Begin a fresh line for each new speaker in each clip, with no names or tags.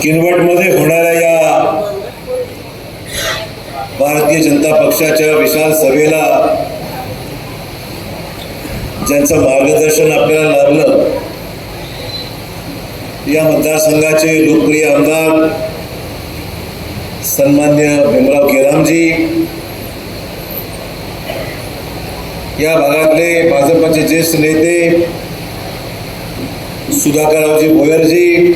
किनवटमध्ये होणाऱ्या या भारतीय जनता पक्षाच्या विशाल सभेला ज्यांचं मार्गदर्शन आपल्याला लाभलं या मतदारसंघाचे लोकप्रिय आमदार सन्मान्य भीमराव केरामजी या भागातले भाजपचे ज्येष्ठ नेते सुधाकररावजी भोयरजी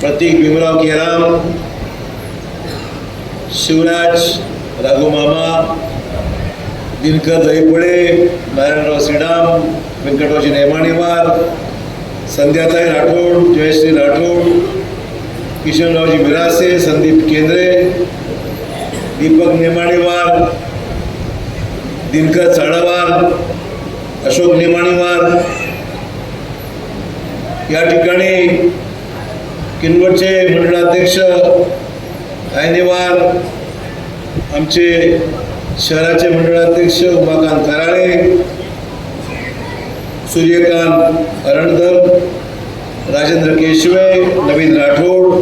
प्रतीक भीमराव केराम शिवराज राघुमामा दिनकर दहीपुळे नारायणराव श्रीराम व्यंकटरावजी नेमाणेवार संध्याताई राठोड जयश्री राठोड किशनरावजी मिरासे संदीप केंद्रे दीपक नेमाणेवार दिनकर चाळावार अशोक निमाणीवार या ठिकाणी किनवटचे मंडळाध्यक्ष आयनेवार आमचे शहराचे मंडळाध्यक्ष उमाकांत कराळे सूर्यकांत अरणधर राजेंद्र केशवे नवीन राठोड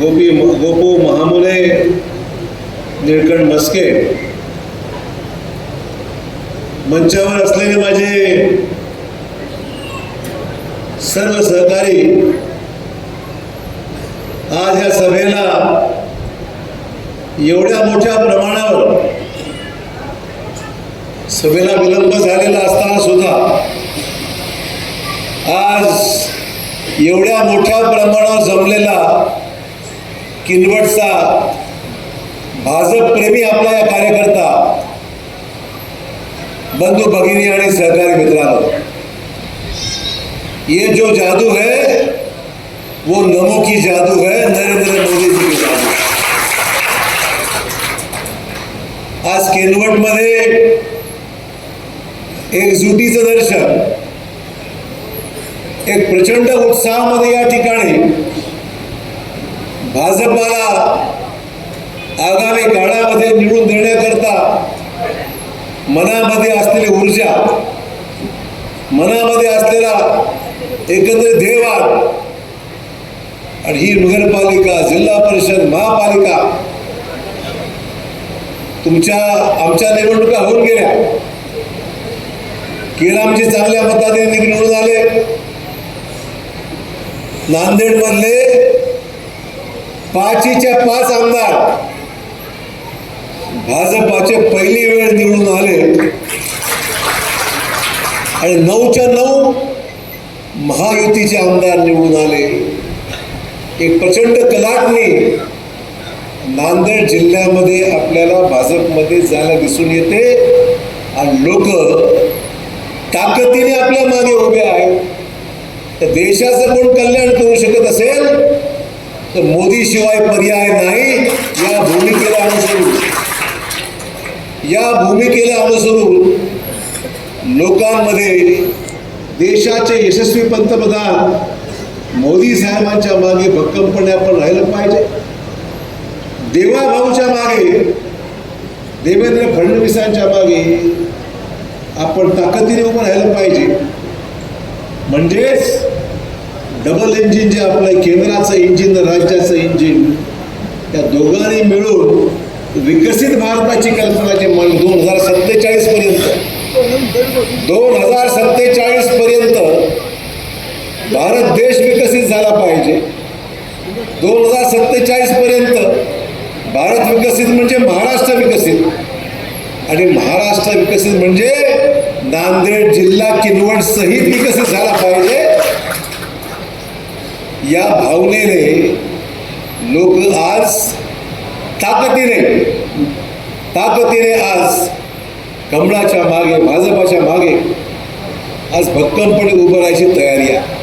गोपी गोपू महामुले निळकंठ मस्के मंचावर असलेले माझे सर्व सहकारी आज या सभेला एवढ्या मोठ्या प्रमाणावर सभेला विलंब झालेला असताना सुद्धा आज एवढ्या मोठ्या प्रमाणावर जमलेला किनवटचा भाजप प्रेमी आपला या कार्यकर्ता बंधू भगिनी आणि सहकारी मित्रांनो ये जो जादू है वो नमो की जादू है नरेंद्र मोदी जी की जादू आज केनवटमध्ये एकजुटीचं दर्शन एक प्रचंड उत्साहामध्ये या ठिकाणी भाजपाला आगामी काळामध्ये निवडून मनामध्ये असलेली ऊर्जा मनामध्ये असलेला एकंदरीत ध्येयवाद आणि ही नगरपालिका जिल्हा परिषद महापालिका तुमच्या आमच्या निवडणुका होऊन गेल्या. केरामचे चांगल्या मताने निवडून आले. नांदेडमधले पाचीच्या पाच आमदार भाजपाचे पहिली वेळ निवडून आले. आणि नऊच्या नऊ महायुतीचे आमदार निवडून आले. एक प्रचंड कलाटणी नांदेड जिल्ह्यामध्ये आपल्याला भाजपमध्ये जायला दिसून येते. आणि लोक ताकदीने आपल्या मागे उभे आहेत. तर देशाचं कोण कल्याण करू शकत असेल तर मोदीशिवाय पर्याय नाही. या भूमिकेला अनुसरून या भूमिकेला अनुसरून लोकांमध्ये देशाचे यशस्वी पंतप्रधान मोदी साहेबांच्या मागे भक्कमपणे आपण राहिलं पाहिजे. देवाभाऊच्या मागे देवेंद्र फडणवीसांच्या मागे आपण ताकदीने उभं राहिलं पाहिजे. म्हणजेच डबल इंजिन जे आपलं केंद्राचं इंजिन राज्याचं इंजिन या दोघांनी मिळून विकसित भारताची कल्पना जी मन दोन हजार सत्तेचाळीस पर्यंत दोन हजार सत्तेचाळीस पर्यंत भारत देश विकसित झाला पाहिजे. दोन हजार सत्तेचाळीस पर्यंत भारत विकसित म्हणजे महाराष्ट्र विकसित. आणि महाराष्ट्र विकसित म्हणजे नांदेड जिल्हा किनवट सहित विकसित झाला पाहिजे. या भावनेने लोक आज ताकदीने ताकदीने आज कमळाच्या मागे भाजपाच्या मागे आज भक्कमपणे उभं राहायची तयारी आहे.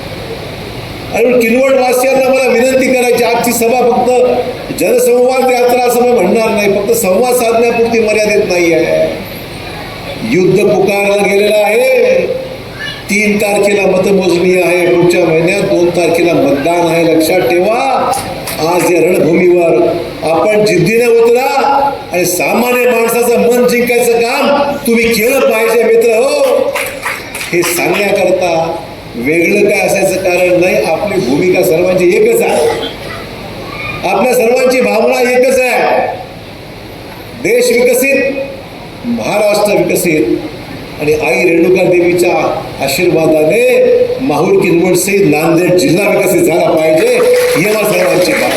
आणि किनवट वासियांना मला विनंती करायची आजची सभा फक्त जनसंवाद यात्रा असं मी म्हणणार नाही फक्त संवाद साधण्यापुरती मर्यादित नाही आहे. युद्ध पुकारला गेलेलं आहे. तीन तारखेला मतमोजणी आहे पुढच्या महिन्यात दोन तारखेला मतदान आहे. लक्षात ठेवा आज या रणभूमीवर आपण जिद्दीने उतरा आणि सामान्य माणसाचं मन जिंकायचं काम तुम्ही केलं पाहिजे मित्र हो. हे सांगण्याकरता वेगळं काय असायचं कारण नाही आपली भूमिका सर्वांची एकच आहे. आपल्या सर्वांची भावना एकच आहे. देश विकसित महाराष्ट्र विकसित. आणि आई रेणुका देवीच्या आशीर्वादाने माहूर किनवट नांदेड जिल्हा विकसित झाला पाहिजे हे आम्हा सर्वांची भावना.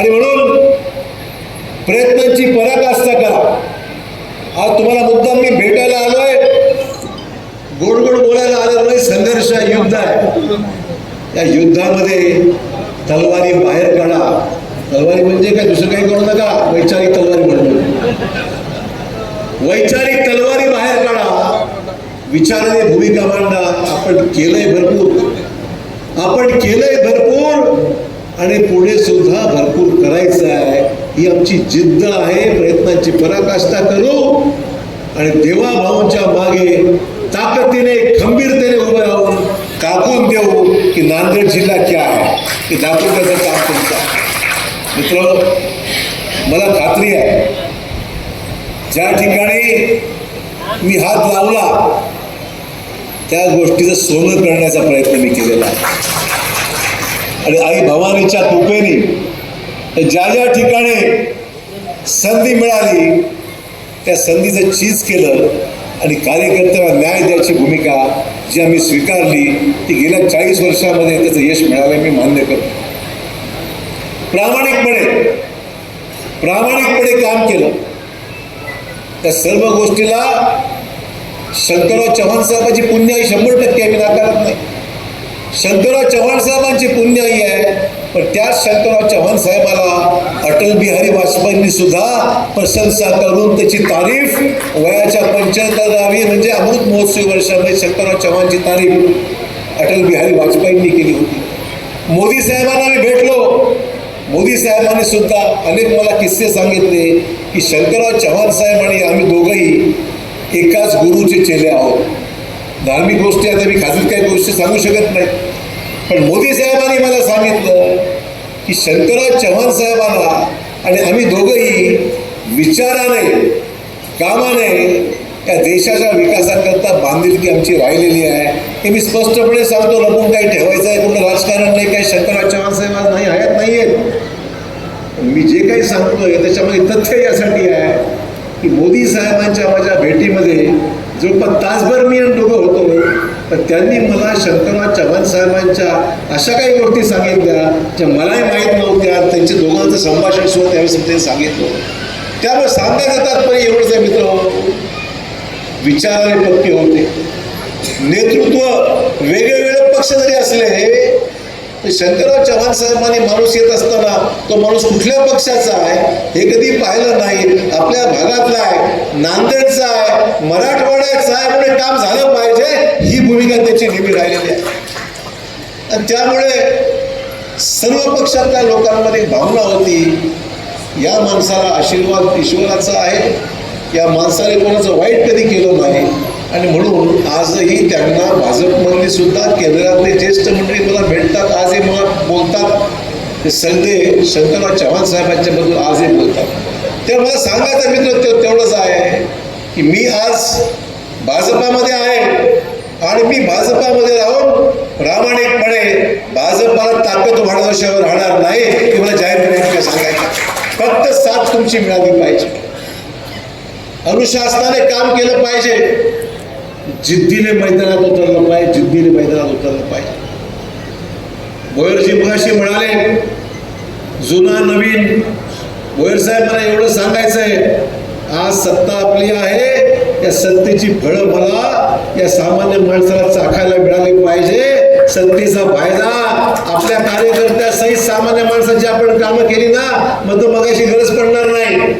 आणि म्हणून प्रयत्नांची पराकाष्ठा करा. आज तुम्हाला मुद्दाम मी भेटायला आलोय. गोड गोड बोलायला आलेलो नाही संघर्ष युद्ध आहे. या युद्धामध्ये तलवारी बाहेर काढा. तलवारी म्हणजे काय दुसरं काही करू नका. वैचारिक तलवारी म्हणून. वैचारिक तलवारी बाहेर काढा. विचाराने भूमिका मांडा. आपण केलंय भरपूर. आपण केलंय भरपूर आणि पुढे सुद्धा ही जिद्द आहे प्रयत्नांची पराकाष्ठा करू आणि देवाभाऊंच्या मागे ताकदीने खंबीरतेने उभं राहून काकून देऊ की नांदेड जिल्हा क्या आहे हे? दाखवून त्याचं काम तुमचं मित्र मला खात्री आहे ज्या ठिकाणी मी हात लावला त्या गोष्टीचं सोनं करण्याचा प्रयत्न मी केलेला आहे. आणि आई भवानीच्या कृपेने ज्या ज्या ठिकाणी संधी मिळाली त्या संधीचं चीज केलं आणि कार्यकर्त्यांना न्याय द्यायची भूमिका जी आम्ही स्वीकारली ती गेल्या चाळीस वर्षामध्ये त्याचं यश मिळालं मी मान्य करतो. प्रामाणिकपणे प्रामाणिकपणे काम केलं. त्या सर्व गोष्टीला शंकरराव चव्हाण साहेबांची पुण्याई शंभर टक्के आम्ही नाकारत नाही. शंकरराव चव्हाण साहेबांची पुण्याई आहे पण त्याच शंकरराव चव्हाण साहेबाला अटल बिहारी वाजपेयींनी सुद्धा प्रशंसा करून त्याची तारीफ वयाच्या पंच्याहत्तरावी म्हणजे अमृत महोत्सवी वर्षामध्ये शंकरराव चव्हाणची तारीफ अटल बिहारी वाजपेयींनी केली होती. मोदी साहेबांना मी भेटलो. मोदी साहेबांनी सुद्धा अनेक मला किस्से सांगितले की शंकरराव चव्हाण साहेब आणि आम्ही दोघंही एकाच गुरुचे चेले आहोत. धार्मिक गोष्टी आता मी खाजगी काही गोष्टी सांगू शकत नाही. पण मोदी साहेबांनी मला सांगितलं की शंकरराव चव्हाण साहेबांना आणि आम्ही दोघंही विचाराने कामाने या देशाच्या विकासाकरता बांधिलकी आमची राहिलेली आहे. हे मी स्पष्टपणे सांगतो लपून काही ठेवायचं आहे कुठलं राजकारण नाही काही शंकरराव चव्हाण साहेब आज नाही आहेत नाही आहेत. मी जे काही सांगतोय त्याच्यामध्ये तथ्य यासाठी आहे की मोदी साहेबांच्या माझ्या भेटीमध्ये जवळपास तासभर मी आणि दोघं होतो. तर त्यांनी मला शंकरराव चव्हाण साहेबांच्या अशा काही गोष्टी सांगितल्या ज्या मलाही माहीत नव्हत्या. त्यांच्या दोघांचं संभाषण सुद्धा त्यावेळेस त्यांनी सांगितलं. त्यामुळे सांगायचं पण एवढंच आहे मित्र विचाराने पक्के होते. नेतृत्व वेगवेगळे पक्ष जरी असले शंकरराव चव्हाण साहेबांनी माणूस येत असताना तो माणूस कुठल्या पक्षाचा आहे हे कधी पाहिलं नाही. आपल्या भागातला आहे नांदेडचा आहे मराठवाड्याचा आहे म्हणजे काम झालं पाहिजे ही भूमिका त्याची नेहमी राहिलेली आहे. आणि त्यामुळे सर्व पक्षातल्या लोकांमध्ये भावना होती या माणसाला आशीर्वाद ईश्वराचा आहे. या माणसाने कोणाचं वाईट कधी केलं नाही. आणि म्हणून आजही त्यांना भाजपमधली सुद्धा केंद्रातले ज्येष्ठ मंडळी मला भेटतात आजही मला बोलतात. ते सगळे शंकरराव चव्हाण साहेबांच्या बद्दल आजही बोलतात. तेव्हा मला सांगायचं मित्र ते तेवढंच आहे की मी आज भाजपामध्ये आहे आणि मी भाजपामध्ये राहून प्रामाणिकपणे भाजपाला ताकद वाढवल्याशिवाय राहणार नाही हे मला जाहीरपणे सांगायचं फक्त साथ तुमची मिळाली पाहिजे. अनुशासनाने काम केलं पाहिजे. जिद्दीने मैदानात उतरलं पाहिजे जिद्दीने मैदानात उतरलं पाहिजे. भोयरजी मगाशी म्हणाले जुना नवीन भोयर साहेब मला एवढं सांगायचं आहे आज सत्ता आपली आहे या सत्तेची फळं मला या सामान्य माणसाला चाखायला मिळाली पाहिजे सत्तेचा फायदा आपल्या कार्यकर्त्यासहित सामान्य माणसाची आपण कामं केली ना मग मगाशी गरज पडणार नाही.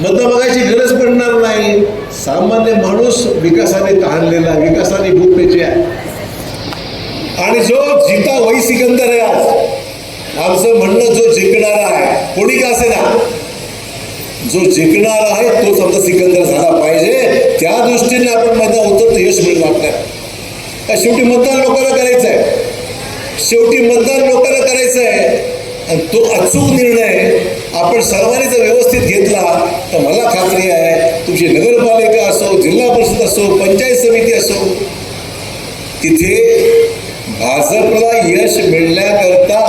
मत बघायची गरज पडणार नाही. सामान्य माणूस विकासाने तहानलेला विकासाने भूपेचे आहे. आणि जो जिता वही सिकंदर आहे आज आमचं म्हणणं जो जिंकणारा आहे कोणी का असे ना जो जिंकणारा आहे तोच आमचा सिकंदर झाला पाहिजे. त्या दृष्टीने आपण मैदान उतरतो यश मिळून वाटतं शेवटी मतदान लोकांना करायचं आहे शेवटी मतदान लोकांना करायचं आहे आणि तो अचूक निर्णय आपण सर्वांनी जर व्यवस्थित घेतला तर मला खात्री आहे तुमची नगरपालिका असो जिल्हा परिषद असो पंचायत समिती असो तिथे भाजपला यश मिळण्याकरता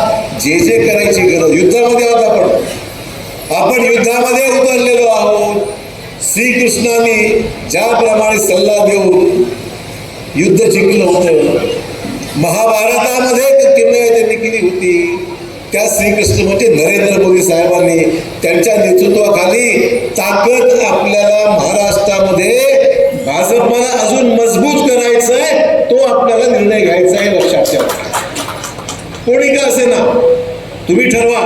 जे जे करायची गरज युद्धामध्ये आहोत आपण आपण युद्धामध्ये उतरलेलो आहोत. श्रीकृष्णाने ज्याप्रमाणे सल्ला देऊन युद्ध जिंकलं होतं महाभारतामध्ये किमया त्यांनी केली होती. त्या श्रीकृष्ण म्हणजे नरेंद्र मोदी साहेबांनी त्यांच्या नेतृत्वाखाली ताकद आपल्याला महाराष्ट्रामध्ये भाजपला अजून मजबूत करायचंय आहे तो आपल्याला निर्णय घ्यायचा आहे लक्षात ठेवा कोणी का असे ना? तुम्ही ठरवा.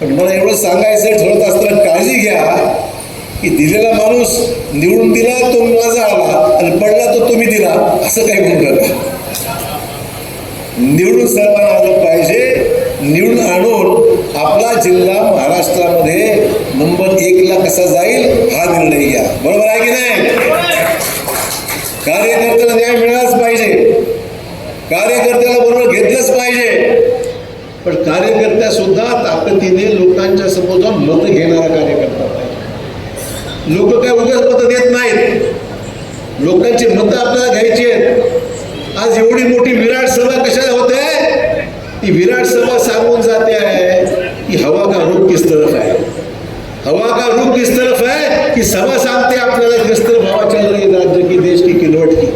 पण मला एवढं सांगायचं ठरवत असताना काळजी घ्या की दिलेला माणूस निवडून दिला तो माझा आला आणि पडला तो तुम्ही दिला असं काही म्हणून निवडून सर्वांना आलं पाहिजे निवडून आणून आपला जिल्हा महाराष्ट्रामध्ये नंबर एकला कसा जाईल हा निर्णय घ्या. बरोबर आहे की नाही? कार्यकर्त्याला न्याय मिळालाच पाहिजे. कार्यकर्त्याला बरोबर घेतलंच पाहिजे. पण कार्यकर्त्या सुद्धा ताकदीने लोकांच्या समोर जाऊन मत घेणारा कार्यकर्ता पाहिजे. लोक काय उगाच मतं देत नाहीत. लोकांची मतं आपल्याला घ्यायची आहेत. आज एवढी मोठी विराट सभा कशाला होते? ती विराट सभा सांगून जाते आहे की हवा का रुख किस तरफ आहे? हवा का रुख किस तरफ है की सभा सांगते आपल्याला किस तरफ हवा चल रही राज्य की देश की किनवट की?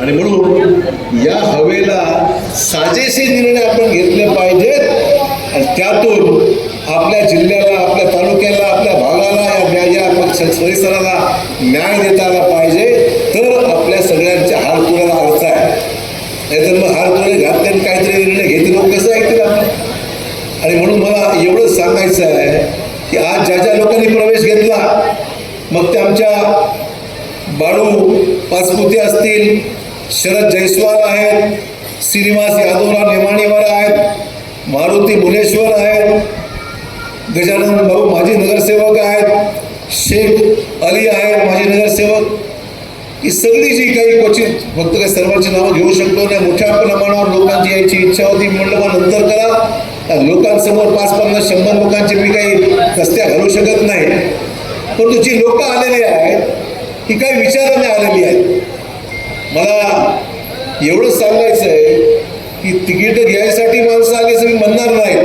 आणि म्हणून या हवेला साजेसे निर्णय आपण घेतले पाहिजेत. आणि त्यातून आपल्या जिल्ह्याला आपल्या तालुक्याला आपल्या भागाला या या- या पक्ष परिसराला न्याय देता आला पाहिजे. तर आपल्या सगळ्यांच्या हार तुराला अर्थ आहे. नाहीतर मग हार तुरे घातले आणि काहीतरी निर्णय घेते लोक कसं ऐकतील आणि म्हणून मला एवढंच सांगायचं आहे की आज ज्या ज्या लोकांनी प्रवेश घेतला मग ते आमच्या बाळू पाचपुते असतील शरद जयस्वाल आहेत श्रीनिवास यादवराव नेमाणीवर आहेत मारुती भुलेश्वर आहेत गजानन भाऊ माजी नगरसेवक आहेत शेख अली आहेत माजी नगरसेवक ही सगळी क्वचित फक्त काही सर्वांची नावं घेऊ शकतो नाही. मोठ्या प्रमाणावर लोकांची यायची इच्छा होती. म्हणलं मग नंतर करा. लोकांसमोर पाच पन्नास शंभर लोकांची मी काही कस्त्या घालू शकत नाही. परंतु जी लोक आलेली आहेत ती काही विचाराने आलेली आहेत. मला एवढंच सांगायचं आहे की तिकीट घ्यायसाठी माणसं आली असं मी म्हणणार नाही.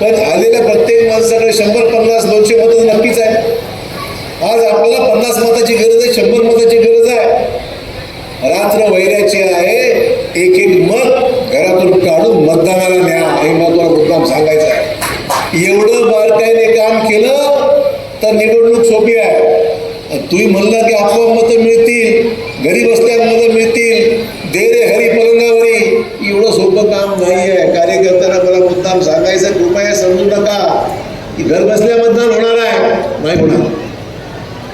पण आलेल्या प्रत्येक माणसाकडे शंभर पन्नास दोनशे मतं नक्कीच आहे आज आपल्याला पन्नास मताची गरज आहे शंभर मताची गरज आहे. रात्र वैराची आहे. एक एक मत घरातून काढून मतदानाला न्या. हे महत्त्वाचा मुद्दाम सांगायचं आहे. एवढं बारकाईने काम केलं तर निवडणूक सोपी आहे. तुम्ही म्हणलं की आपोआप मतं मिळतील घरी बसल्यात मतं मिळतील दे रे हरी पलंगावरी. एवढं सोपं काम नाही आहे कार्यकर्त्यांना मला मुद्दाम सांगायचं कृपया समजू नका की घर बसल्या मतदान होणार आहे. नाही होणार.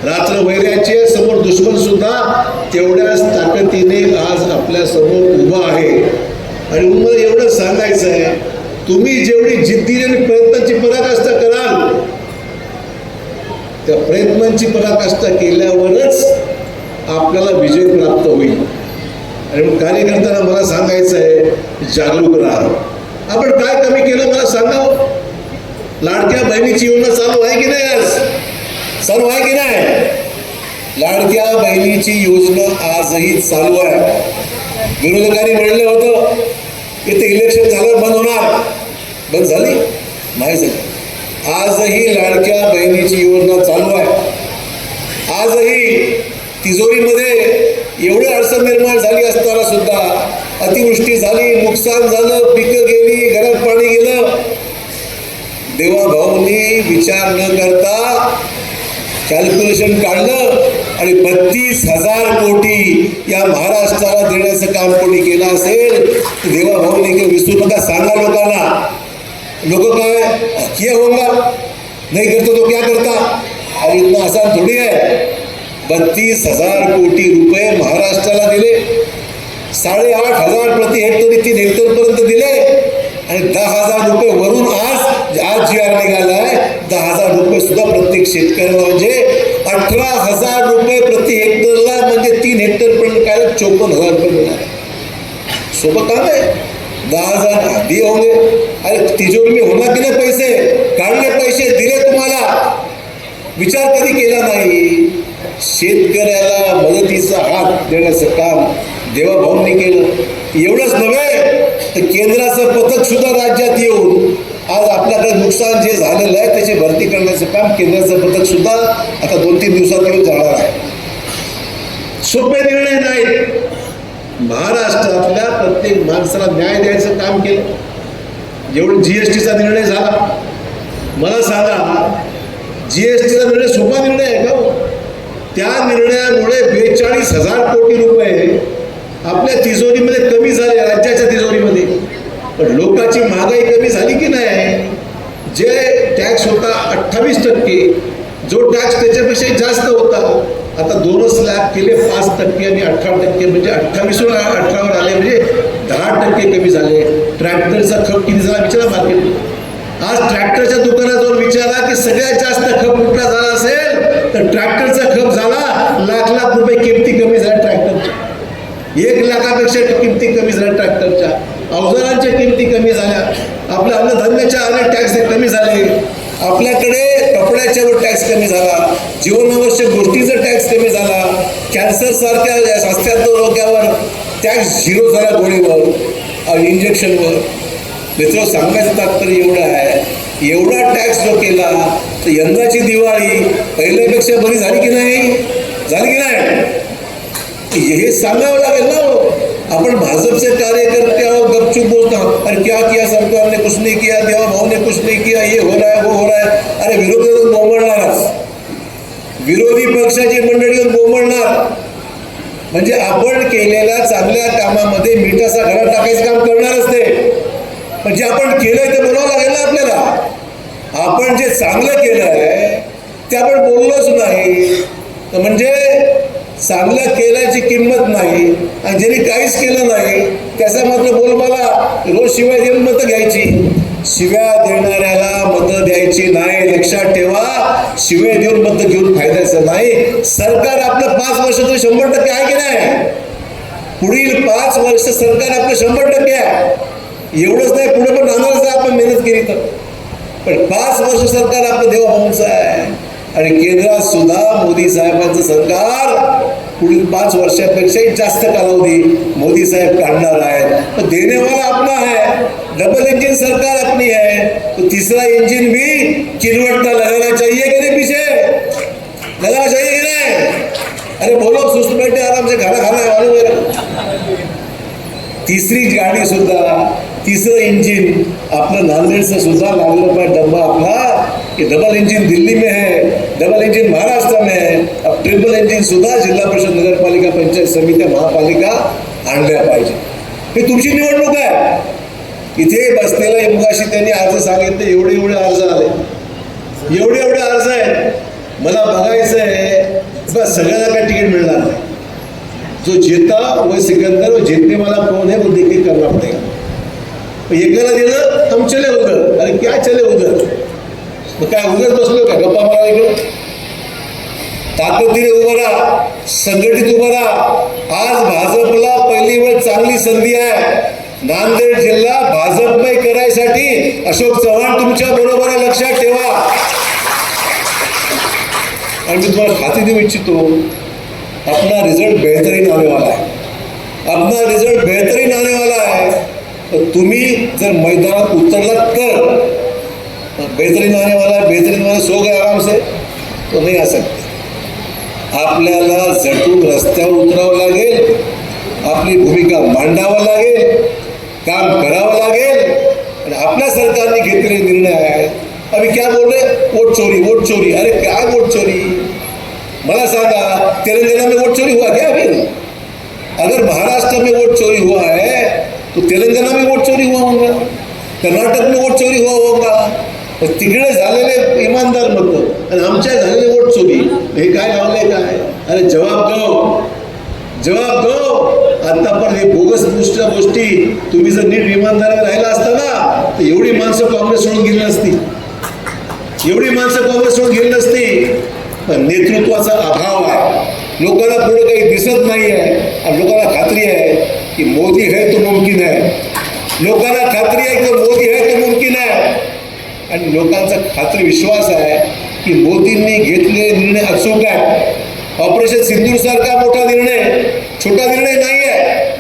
रात्र वैर्याचे समोर दुश्मन सुद्धा तेवढ्याच ताकदीने आज आपल्यासमोर उभा आहे. आणि मला एवढं सांगायचं आहे तुम्ही जेवढी जिद्दीने आणि प्रयत्नाची पराकाष्ठा कराल त्या प्रयत्नांची पराकाष्ठा केल्यावरच आपल्याला विजय प्राप्त होईल. आणि मग कार्यकर्त्यांना मला सांगायचं आहे जागरूक राहा. आपण काय कमी केलं मला सांगा हो. लाडक्या बहिणीची योजना चालू आहे की नाही आज? चालू आहे की नाही? लाडक्या बहिणीची योजना आजही चालू आहे. विरोधकांनी म्हणलं होतं की ते इलेक्शन झालं बंद होणार. बंद झाली? नाही झाली. आजही लाडक्या बहिणीची योजना चालू आहे. आजही तिजोरीमध्ये एवढी अडचण निर्माण झाली असताना सुद्धा अतिवृष्टी झाली नुकसान झालं पिकं गेली घरात पाणी गेलं. देवाभाऊंनी विचार न करता कॅल्क्युलेशन काढलं आणि बत्तीस हजार कोटी या महाराष्ट्राला देण्याचं काम कोणी केलं असेल तर देवाभाऊने काही विसरू नका सांगा लोकांना. लोक काय किया होगा नाही करतो तो क्या करता? अरे इतना आसान थोडी आहे. बत्तीस हजार कोटी रुपये महाराष्ट्राला दिले. साडेआठ हजार प्रति हेक्टर तीन हेक्टरपर्यंत दिले. आणि दहा हजार रुपये वरून आज आज जी आर निघाला आहे. दहा हजार रुपये सुद्धा प्रत्येक शेतकऱ्याला म्हणजे अठरा हजार रुपये प्रति हेक्टरला म्हणजे तीन हेक्टर पर्यंत काय? चोपन्न हजार रुपये मिळणार सोबत काम आहे. दहा हजार आधी होंगे अरे तिजोरी मी होणार दिले पैसे. काढले पैसे दिले तुम्हाला. विचार कधी केला नाही? शेतकऱ्याला मदतीचा हात देण्याचं काम देवाभाऊंनी केलं. एवढंच नव्हे तर केंद्राचं पथक सुद्धा राज्यात येऊन आज आपल्याकडे नुकसान जे झालेलं आहे त्याची भरती करण्याचं काम केंद्राचं पथक सुद्धा आता दोन तीन दिवसात जाणार आहे. सोपे निर्णय नाहीत. महाराष्ट्रातल्या प्रत्येक माणसाला न्याय द्यायचं काम केलं. जेवढं जी एस टीचा निर्णय झाला. मला सांगा जी एस टीचा निर्णय सोपा निर्णय आहे का हो? त्या निर्णयामुळे बेचाळीस हजार कोटी रुपये आपल्या तिजोरीमध्ये कमी झाले राज्याच्या तिजोरीमध्ये. पण लोकांची महागाई कमी झाली की नाही? जे टॅक्स होता अठ्ठावीस टक्के जो टॅक्स त्याच्यापेक्षा जास्त होता. आता दोनच लाख केले पाच टक्के आणि अठरा टक्के म्हणजे अठ्ठावीसवर अठरावर आले म्हणजे दहा टक्के कमी झाले. ट्रॅक्टरचा खप किती झाला विचारा मार्केट आज ट्रॅक्टरच्या दुकानात जाऊन विचारा की सगळ्यात जास्त खप कुठला झाला असेल तर ट्रॅक्टरचा खप झाला लाख लाख रुपये किमती कमी झाल्या ट्रॅक्टरच्या. एक लाखापेक्षा किमती कमी झाल्या ट्रॅक्टरच्या. अवजारांच्या किमती कमी झाल्या. आपल्या अन्नधान्याच्या अनेक टॅक्स कमी झाले आपल्याकडे कपड्याच्यावर टॅक्स कमी झाला. जीवनावश्यक गोष्टीचा टॅक्स कमी झाला. कॅन्सर सारख्या स्वास्थ्यात रोग्यावर टॅक्स झिरो झाला गोळीवर इंजेक्शनवर मित्र सांगायचं तात्पर्य एवढं आहे एवढा टॅक्स जो केला तर यंदाची दिवाळी पहिल्यापेक्षा बरी झाली की नाही? झाली की नाही? हे सांगावं लागेल ना हो. आपण भाजपचे कार्यकर्ते आहो गपचूप बोलतो अरे क्या किया सरकार ने कुछ नहीं किया देवा भाऊ ने कुछ नहीं किया ये हो रहा है वो हो रहा है. अरे विरोधी बोंबळणारच विरोधी पक्षाची मंडळी येऊन म्हणजे आपण केलेल्या चांगल्या कामामध्ये मिठाचा घडा टाकायचं काम करणारच ते पण जे आपण केलंय ते बोलावं लागेल ना आपल्याला. आपण जे चांगलं केलं आहे ते आपण बोललोच नाही. तर म्हणजे चांगलं केल्याची किंमत नाही आणि ज्यांनी काहीच केलं नाही त्याचा मात्र बोलबाला रोज शिवाय देऊन मतं घ्यायची. शिव्या देणाऱ्याला मतं द्यायची नाही लक्षात ठेवा. शिव्या देऊन मतं घेऊन फायद्याचं नाही. सरकार आपलं पाच वर्ष तरी शंभर टक्के आहे की नाही? पुढील पाच वर्ष सरकार आपलं शंभर टक्के आहे. एवढंच नाही पुढे पण राहणारच आपण मेहनत केली तर. पण पाच वर्ष सरकार आपलं देवाभाऊंचं आहे. आणि केंद्रात सुद्धा मोदी साहेबांचं सरकार पुढील पाच वर्षापेक्षाही जास्त कालावधी मोदी साहेब काढणार आहेत. पण देणेवाला आपला आहे. डबल इंजिन सरकार अपनी है तो तीसरा इंजिन भी किलवटता लगाना चाहिए कि नहीं पीछे लगाना चाहिए कि नहीं? अरे बोलो सुस्त बैठे आराम से खाना खाना है मालूम है तिसरी गाडी सुद्धा तिसरं इंजिन आपलं नांदेडचं सुद्धा लागलं पाहिजे डब्बा आपला. कि डबल इंजिन दिल्ली में है डबल इंजिन महाराष्ट्र में है अब ट्रिपल इंजिन सुद्धा जिल्हा परिषद नगरपालिका पंचायत समित्या महापालिका आणल्या पाहिजे. हे तुमची निवडणूक आहे. इथे बसलेल्या मुगाशी त्यांनी अर्ज सांगितले एवढे एवढे अर्ज आले. एवढे एवढे अर्ज आहेत. मला बघायचं आहे बस सगळ्यांना काय तिकीट मिळणार नाही. जो जेता वो सिकंदर और जीतने वाला कौन है वो देख के करना पड़ेगा तो एकाला दिलं हम चले उधर अरे क्या चले उधर काय उगत बसलो का? गप्पा मारा इकडे. ताकदीने उभं राहा. संघटित उभं राहा. आज भाजपला पहिली वेळ चांगली संधी आहे. नांदेड जिल्हा भाजपमय करायसाठी अशोक चव्हाण तुमच्या बरोबर आहे. लक्षात ठेवा. आणि मी तुम्हाला खाती देऊ इच्छितो आपला रिजल्ट बेहतरीन आणेवाला आहे. आपला अपना रिजल्ट बेहतरीन आणेवाला आहे. तर तुम्ही जर मैदानात उतरलात तर बेहतरीन आने वाला है बेहतरीन वाला सो गए आराम से तो नहीं आ सकते। आपल्याला झटून रस्त्यावर उतरावं लागेल आपली भूमिका मांडावं लागेल काम करावं लागेल आणि आपल्या सरकारने घेतलेले निर्णय आहेत अभी क्या बोल रहे वोट चोरी वोट चोरी. अरे काय वोट चोरी? मला सांगा तेलंगाना में वोट चोरी हुआ क्या अभी? अगर महाराष्ट्र में वोट चोरी हुआ है तो तेलंगाना में वोट चोरी हुआ होगा कर्नाटक में वोट चोरी हुआ होगा. तिकडे झालेले इमानदार मत आणि आमच्या झालेले वोट चोरी हे काय लावले काय? अरे जवाब दो जवाब दो. आता पण हे बोगस दुसऱ्या गोष्टी तुम्ही जर नीट इमानदाराने राहिला असता ना तर एवढी माणसं काँग्रेस सोडून गेली नसती. एवढी माणसं काँग्रेस सोडून गेली नसती. पण नेतृत्वाचा अभाव आहे. लोकांना पुढे काही दिसत नाही आहे. आणि लोकांना खात्री आहे की मोदी है तो मुमकिन आहे. लोकांना खात्री आहे की मोदी है तो मुमकिन आहे. आणि लोकांचा खात्री विश्वास आहे की मोदींनी घेतलेले निर्णय अचूक आहे ऑपरेशन सिंदूर सारखा मोठा निर्णय छोटा निर्णय नाही आहे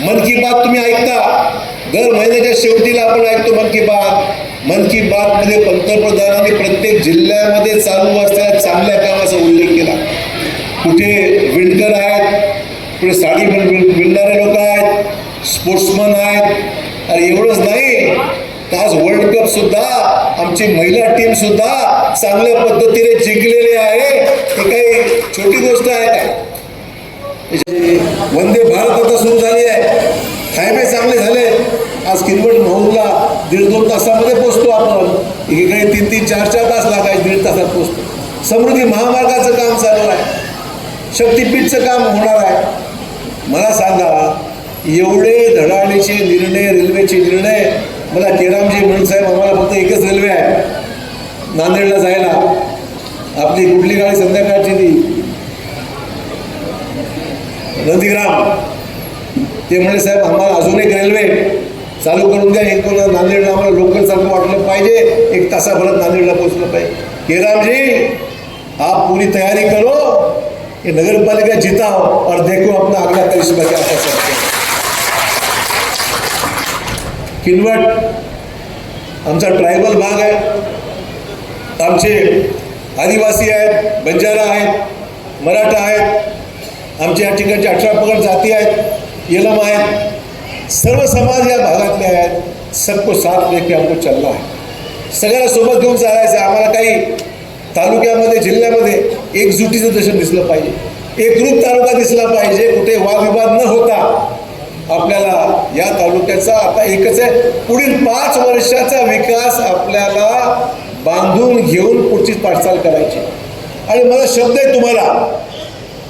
मन की बात तुम्ही ऐकता. दर महिन्याच्या शेवटीला आपण ऐकतो मन की बात. मन की बात मध्ये पंतप्रधानांनी प्रत्येक जिल्ह्यामध्ये चालू असलेल्या चांगल्या कामाचा उल्लेख केला. कुठे विणकर आहेत कुठे साडी विणणारे लोक आहेत स्पोर्ट्समन आहेत. आणि एवढंच नाही. आज वर्ल्ड कप सुद्धा आमची महिला टीम सुद्धा चांगल्या पद्धतीने जिंकलेली आहे. हे काही छोटी गोष्ट आहे का वंदे भारत आता सुरू झाली आहे. हायवे चांगले झाले. आज किनवट माहूरला दीड दोन तासामध्ये पोचतो आपण. एकीकडे तीन तीन चार चार तास लागायचे दीड तासात पोचतो. समृद्धी महामार्गाचं काम चालू आहे. शक्तीपीठचं काम होणार आहे. मला सांगा एवढे धडाडीचे निर्णय रेल्वेचे निर्णय मला केरामजी म्हणून साहेब आम्हाला फक्त एकच रेल्वे आहे. नांदेडला जायला. आपली कुठली गाडी संध्याकाळची ती? नंदीग्राम. ते म्हणले साहेब आम्हाला अजून एक रेल्वे चालू करून द्या. एक कोणा नांदेडला आम्हाला लोकल चालू वाटलं पाहिजे. एक तासाभरात नांदेडला पोहोचलं पाहिजे. केरामजी आप पूरी तैयारी करो. हे नगरपालिका जिताओ और देखो अपना अगला करिश्मा क्या कर सकते हैं. किनवट. आमचा ट्रायबल भाग आहे. आमचे आदिवासी आहेत बंजारा आहेत मराठा आहेत आमच्या ठिकाणचे अठरा पगड जाती आहेत येलम आहेत. सर्व समाज या भागातले आहेत. सबको साथ लेके हमको चलना आहे. सगळ्याला सोबत घेऊन चालायचं आम्हाला काही तालुक्यामध्ये जिल्ह्यामध्ये एकजुटीचं दर्शन दिसलं पाहिजे. एकरूप तालुका दिसला पाहिजे. कुठे वादविवाद न होता आपल्याला या तालुक्याचा आता एकच आहे पुढील पाच वर्षाचा विकास आपल्याला बांधून घेऊन पुढची पाठचाल करायची. आणि मला शब्द आहे तुम्हाला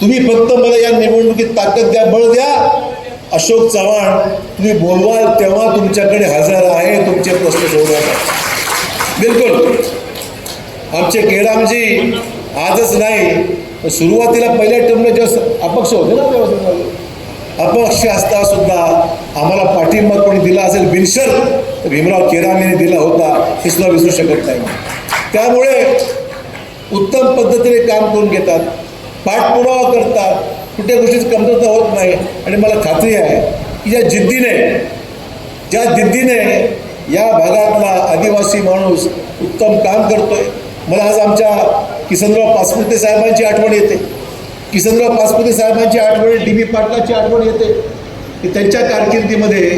तुम्ही फक्त मला या निवडणुकीत ताकद द्या बळ द्या. अशोक चव्हाण तुम्ही बोलवाल तेव्हा तुमच्याकडे हजर आहे तुमचे प्रश्न सोडवायला बिलकुल. आमचे केरामजी आजच नाही सुरुवातीला पहिल्या टर्मला जेव्हा अपक्ष होते ना तेव्हा अपक्ष असता सुद्धा आम्हाला पाठिंबा कोणी दिला असेल बिनशर तर भीमराव केरामेने दिला होता हे सुद्धा विसरू शकत नाही. त्यामुळे उत्तम पद्धतीने काम करून घेतात पाठपुरावा करतात कुठल्या गोष्टीची कमतरता होत नाही. आणि मला खात्री आहे की ज्या जिद्दीने ज्या जिद्दीने या भागातला आदिवासी माणूस उत्तम काम करतोय मला आज आमच्या किसनराव पाचपुते साहेबांची आठवण येते. किसनराव पाचपुते साहेबांची आठवण डी बी पाटलाची आठवण येते. की त्यांच्या कारकिर्दीमध्ये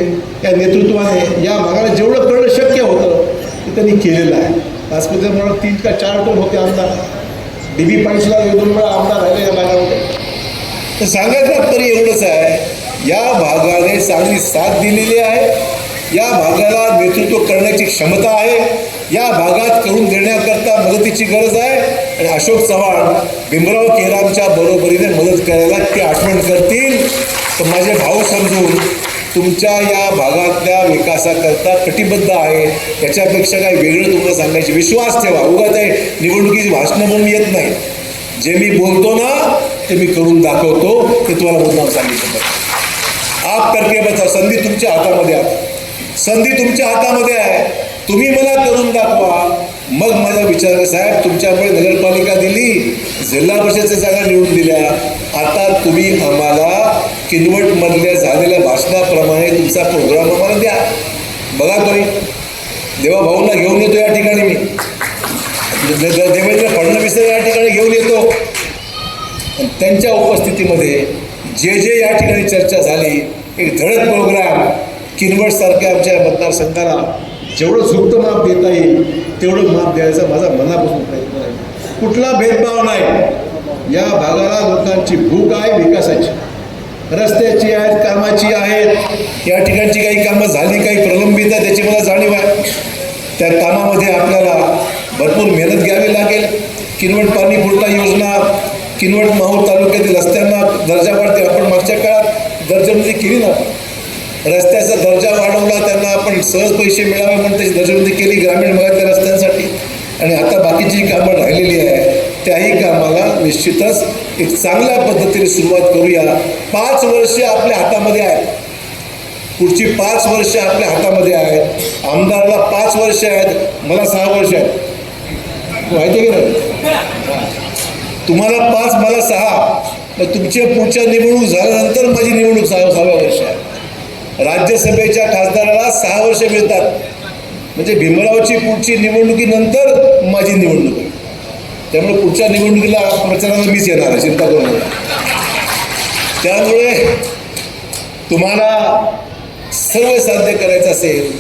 या नेतृत्वाने या भागाला जेवढं करणं शक्य होतं ते त्यांनी केलेलं आहे. पाचपुते म्हणून तीन का चार टोन होते आमदार. डी बी पाटीलला दोन वेळा आमदार राहिले या भागामध्ये. तर सांगायचं तरी एवढंच आहे या भागाने चांगली साथ दिलेली आहे. या भागाला नेतृत्व करण्याची क्षमता आहे. या भागात करून देण्याकरता मदतीची गरज आहे. आणि अशोक चव्हाण भीमराव केरामच्या बरोबरीने मदत करायला ते आठवण करतील. तर माझे भाऊ समजून तुमच्या या भागातल्या विकासाकरता कटिबद्ध आहे. त्याच्यापेक्षा काही वेगळं तुम्हाला सांगायची विश्वास ठेवा. उगाच आहे निवडणुकीची भाषणं म्हणून येत नाही. जे मी बोलतो ना ते मी करून दाखवतो. ते तुम्हाला मुद्दाम सांगितलं आप करके बचा संधी तुमच्या हातामध्ये आहे. संधी तुमच्या हातामध्ये आहे. तुम्ही मला करून दाखवा. मग माझा विचार साहेब तुमच्यामुळे नगरपालिका दिली जिल्हा परिषदच्या जागा निवडून दिल्या. आता तुम्ही आम्हाला किनवटमधल्या झालेल्या भाषणाप्रमाणे तुमचा प्रोग्राम आम्हाला द्या. बघा तुम्ही. देवा भाऊंना घेऊन येतो या ठिकाणी मी. देवेंद्र फडणवीस या ठिकाणी घेऊन येतो. त्यांच्या उपस्थितीमध्ये जे जे या ठिकाणी चर्चा झाली एक धडक प्रोग्राम किनवटसारख्या आमच्या मतदारसंघाला जेवढं झुकतं माप देता येईल तेवढं माप द्यायचा माझा मनापासून प्रयत्न आहे. कुठला भेदभाव नाही. या भागाला लोकांची भूक आहे विकासाची. रस्त्याची आहेत कामाची आहेत. या ठिकाणची काही कामं झाली काही प्रलंबित आहे त्याची मला जाणीव आहे. त्या कामामध्ये आपल्याला भरपूर मेहनत घ्यावी लागेल. किनवट पाणी पुरता योजना किनवट माहूर तालुक्यातील रस्त्यांना दर्जा वाढते आपण मागच्या काळात दर्जामध्ये म्हणजे केली ना रस्त्याचा दर्जा वाढवला त्यांना आपण सहज पैसे मिळावे म्हणून त्याची दर्जाबंदी केली ग्रामीण भागातल्या रस्त्यांसाठी. आणि आता बाकीची कामं राहिलेली आहे त्याही कामाला निश्चितच एक चांगल्या पद्धतीने सुरुवात करूया. पाच वर्षे आपल्या हातामध्ये आहेत. पुढची पाच वर्ष आपल्या हातामध्ये आहेत. आमदारला पाच वर्ष आहेत. मला सहा वर्ष आहेत. माहिती आहे की नाही? तुम्हाला पाच मला सहा. मग तुमच्या पुढच्या निवडणूक झाल्यानंतर माझी निवडणूक सहा सहाव्या वर्ष आहे. राज्यसभेच्या खासदाराला सहा वर्ष मिळतात. म्हणजे भीमरावची पुढची निवडणुकीनंतर माझी निवडणूक आहे. त्यामुळे पुढच्या निवडणुकीला प्रचाराला मीच येणार आहे चिंता करू नका. त्यामुळे तुम्हाला सर्व साध्य करायचं असेल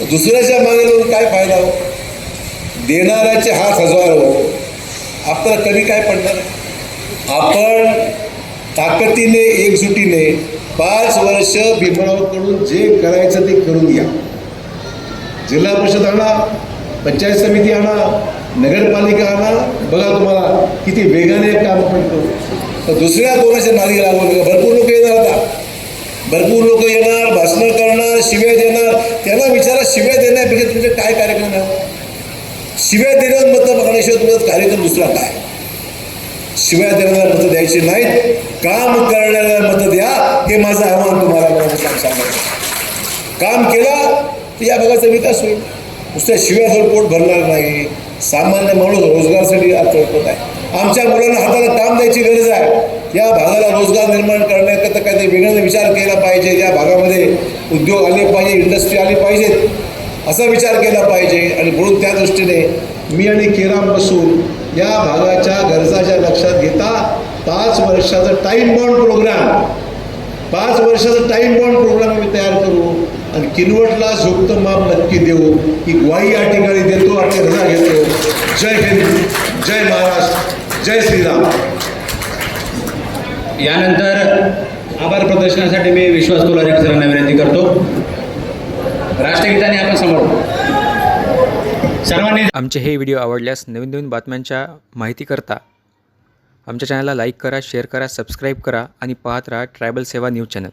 तर दुसऱ्याच्या मागे काय फायदा हो? देणाऱ्याचे हात हजार हो. आपल्याला कमी काय पडणार? आपण ताकदीने एकजुटीने पाच वर्ष भीमरावकडून जे करायचं ते करून घ्या. जिल्हा परिषद आणा पंचायत समिती आणा नगरपालिका आणा. बघा तुम्हाला किती वेगाने काम आपण तर दुसऱ्या कोणाच्या नादी लागू नका भरपूर लोक येणार आता. भरपूर लोक येणार भाषणं करणार शिव्या देणार. त्यांना विचारा शिव्या देण्यापेक्षा तुमचे काय कार्यक्रम आहे? शिव्या देण्यात मतं बघण्याशिवाय तुमचा कार्यक्रम दुसरा काय? शिव्या देण्याला मतं द्यायची नाहीत. काम करण्याला मतं द्या. हे माझं आव्हान तुम्हाला सांगायचं काम केला तर या भागाचा विकास होईल. नुसत्या शिव्याचं पोट भरणार नाही. सामान्य माणूस रोजगारासाठी आज तळपत आहे. आमच्या मुलांना हाताला काम द्यायची गरज आहे. या भागाला रोजगार निर्माण करण्याकरता काहीतरी वेगळ्याने विचार केला पाहिजे. या भागामध्ये उद्योग आले पाहिजे इंडस्ट्री आली पाहिजेत असा विचार केला पाहिजे. आणि म्हणून त्या दृष्टीने मी आणि केराम बसून या भागाच्या गरजाच्या लक्षात घेता पाच वर्षाचा टाईम बॉन्ड प्रोग्राम पाच वर्षाचा टाईम बॉन्ड प्रोग्राम आम्ही तयार करू आणि किनवटला झोपतं माप नक्की देऊ. की ग्वाही या ठिकाणी देतो आणि रजा घेतो. जय हिंद जय महाराष्ट्र जय श्रीराम.
यानंतर आभार प्रदर्शनासाठी मी विश्वास कोलारे सरांना विनंती करतो. राष्ट्रगीताने आपण समोर सर्वांनी
आमचे हे व्हिडिओ आवडल्यास नवीन नवीन बातम्यांच्या माहितीकरता आमच्या चॅनलला लाईक करा शेअर करा सबस्क्राईब करा आणि पाहत राहा ट्रायबल सेवा न्यूज चॅनल.